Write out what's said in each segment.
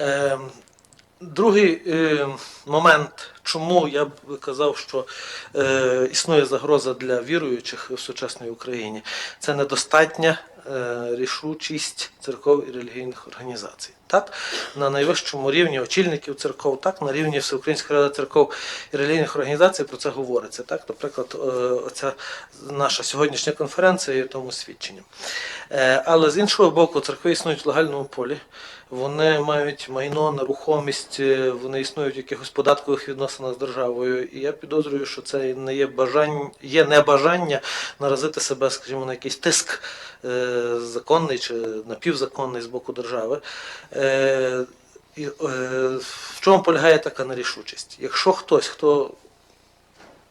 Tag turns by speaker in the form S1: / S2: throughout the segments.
S1: Е, Другий е, момент, чому я б казав, що е, існує загроза для віруючих в сучасній Україні, це недостатня е, рішучість церков і релігійних організацій. Так? На найвищому рівні очільників церков, так, на рівні Всеукраїнської ради церков і релігійних організацій про це говориться. Так? Наприклад, е, оця наша сьогоднішня конференція є тому свідченням. Але з іншого боку, церкви існують в легальному полі. Вони мають майно, нерухомість, е, вони існують в якихось податкових відносинах з державою. І я підозрюю, що це не є бажання, є небажання наразити себе, скажімо, на якийсь тиск е, законний чи напівзаконний з боку держави. Е, і, е, в чому полягає така нерішучість? Якщо хтось, хто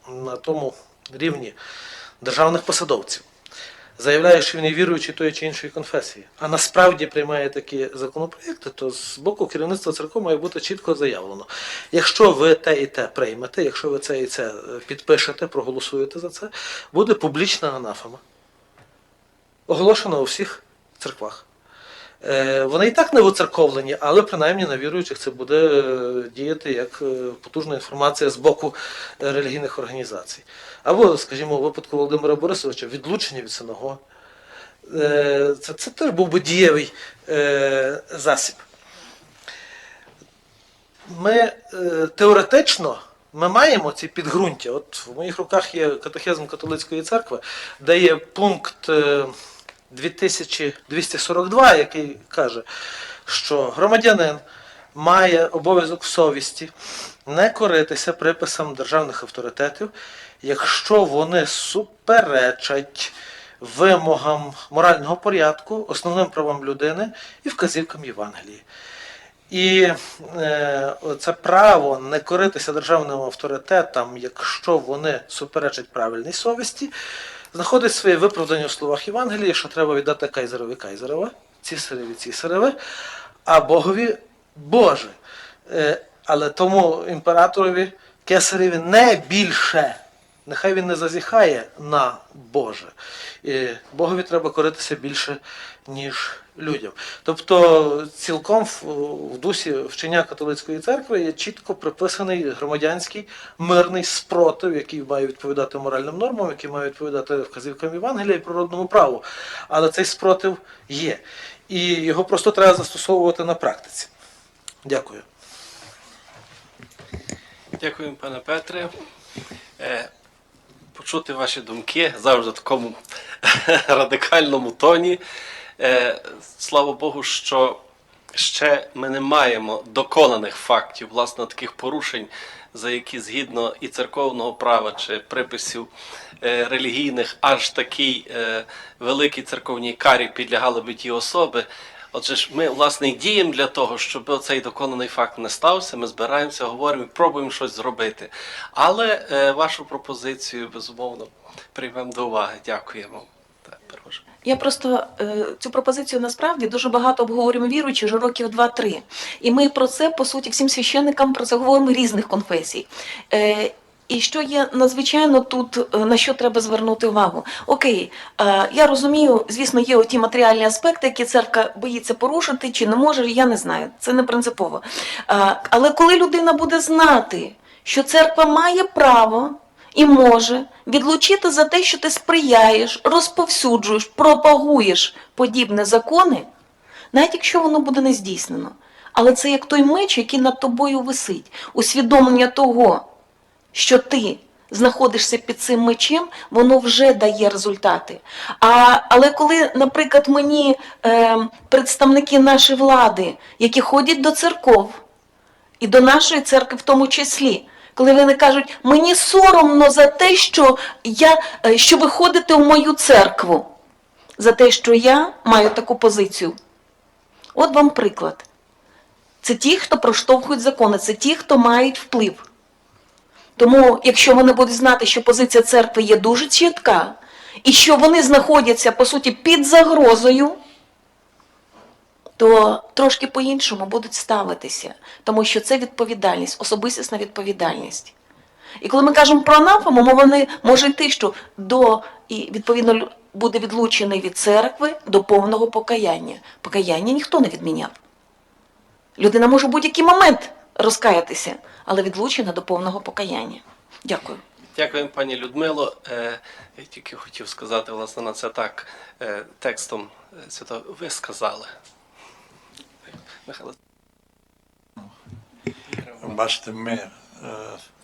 S1: на тому рівні державних посадовців, заявляє, що він є віруючий тої чи іншої конфесії, а насправді приймає такі законопроекти, то з боку керівництва церкви має бути чітко заявлено. Якщо ви те і те приймете, якщо ви це і це е, підпишете, проголосуєте за це, буде публічна анафема. Оголошена у всіх церквах. Е, Вони і так не воцерковлені, але принаймні на віруючих це буде е, діяти як е, потужна інформація з боку релігійних організацій. Або, скажімо, у випадку Володимира Борисовича відлучення від. Е, Це, це теж був би дієвий засіб. Ми теоретично ми маємо ці підґрунтя. От в моїх руках є катехизм католицької церкви, де є пункт 2242, який каже, що громадянин має обов'язок совісті не коритися приписам державних авторитетів, якщо вони суперечать вимогам морального порядку, основним правам людини і вказівкам Євангелії. І е, це право не коритися державним авторитетам, якщо вони суперечать правильній совісті, знаходить своє виправдання у словах Євангелії, що треба віддати Кайзерові Кайзерове, цісареві цісареве, а Богові Боже. Е, але тому імператорові кесареві не більше. Нехай він не зазіхає на Боже. І Богові треба коритися більше, ніж людям. Тобто, цілком в, дусі вчення католицької церкви є чітко приписаний громадянський мирний спротив, який має відповідати моральним нормам, який має відповідати вказівкам Євангелія і природному праву. Але цей спротив є. І його просто треба застосовувати на практиці. Дякую.
S2: Дякую, пане Петре. Почути ваші думки завжди в такому радикальному тоні. Е, Слава Богу, що ще ми не маємо доконаних фактів, власне, таких порушень, за які згідно і церковного права чи приписів е, релігійних, аж такій е, великій церковній карі підлягали би ті особи. Отже ж, ми власне діємо для того, щоб цей доконаний факт не стався. Ми збираємося, говоримо пробуємо щось зробити. Але е, вашу пропозицію безумовно приймемо до уваги. Дякуємо.
S3: Я просто е, цю пропозицію насправді дуже багато обговорюємо віруючі вже років 2-3. І ми про це, по суті, всім священникам про це говоримо різних конфесій. І що є надзвичайно тут, е, на що треба звернути увагу? Окей, е, я розумію, звісно, є оті матеріальні аспекти, які церква боїться порушити чи не може, я не знаю, це не принципово. Е, але коли людина буде знати, що церква має право і може відлучити за те, що ти сприяєш, розповсюджуєш, пропагуєш подібні закони, навіть якщо воно буде не здійснено. Але це як той меч, який над тобою висить. Усвідомлення того, що ти знаходишся під цим мечем, воно вже дає результати. А, але коли, наприклад, мені е, представники нашої влади, які ходять до церков, і до нашої церкви в тому числі. Коли вони кажуть, мені соромно за те, що я е, що ви ходите в мою церкву, за те, що я маю таку позицію. От вам приклад. Це ті, хто проштовхують закони, це ті, хто мають вплив. Тому, якщо вони будуть знати, що позиція церкви є дуже чітка, і що вони знаходяться, по суті, під загрозою, то трошки по-іншому будуть ставитися, тому що це відповідальність, особистісна відповідальність. І коли ми кажемо про анафему, не може йти, що до і відповідно буде відлучений від церкви до повного покаяння. Покаяння ніхто не відміняв. Людина може в будь-який момент розкаятися, але відлучена до повного покаяння. Дякую.
S2: Дякую, пані Людмило. Е, Я тільки хотів сказати, власне, на це так е, текстом е, свято ви сказали. Михайло.
S4: Бачите, ми,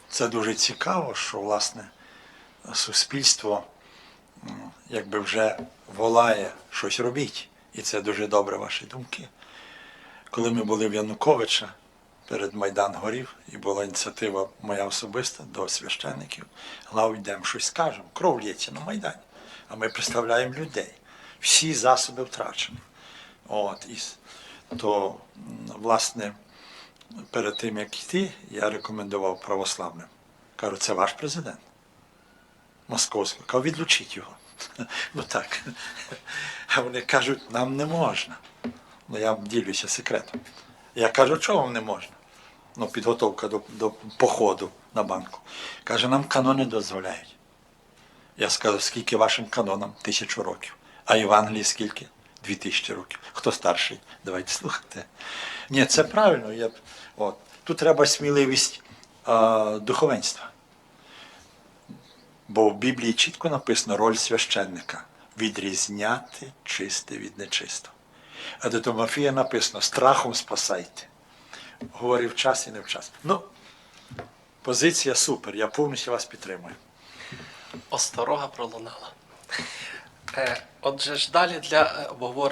S4: це дуже цікаво, що власне суспільство якби вже волає щось робіть. І це дуже добре ваші думки. Коли ми були в Януковича перед Майдан горів, і була ініціатива моя особиста до священників, глав йдемо щось скажемо, кров лється на Майдані. А ми представляємо людей. Всі засоби втрачені. От, і, то, власне, перед тим, як йти, я рекомендував православним. Кажу, це ваш президент. Московський. Кажу, відлучіть його. Ну так. А вони кажуть, нам не можна. Ну, я ділюся секретом. Я кажу, чого вам не можна? Ну, підготовка до, до походу на банку. Каже, нам канони дозволяють. Я сказав, скільки вашим канонам? Тисячу років. А Євангелії скільки? Дві тисячі років. Хто старший? Давайте слухайте. Ні, це правильно. Я, от. Тут треба сміливість а, духовенства. Бо в Біблії чітко написано роль священника відрізняти чисте від нечистого. А до Тимофія написано страхом спасайте. Говорив час і не в час. Ну, позиція супер, я повністю вас підтримую.
S2: Осторога пролунала. Е, Отже ж далі для е, обговорення.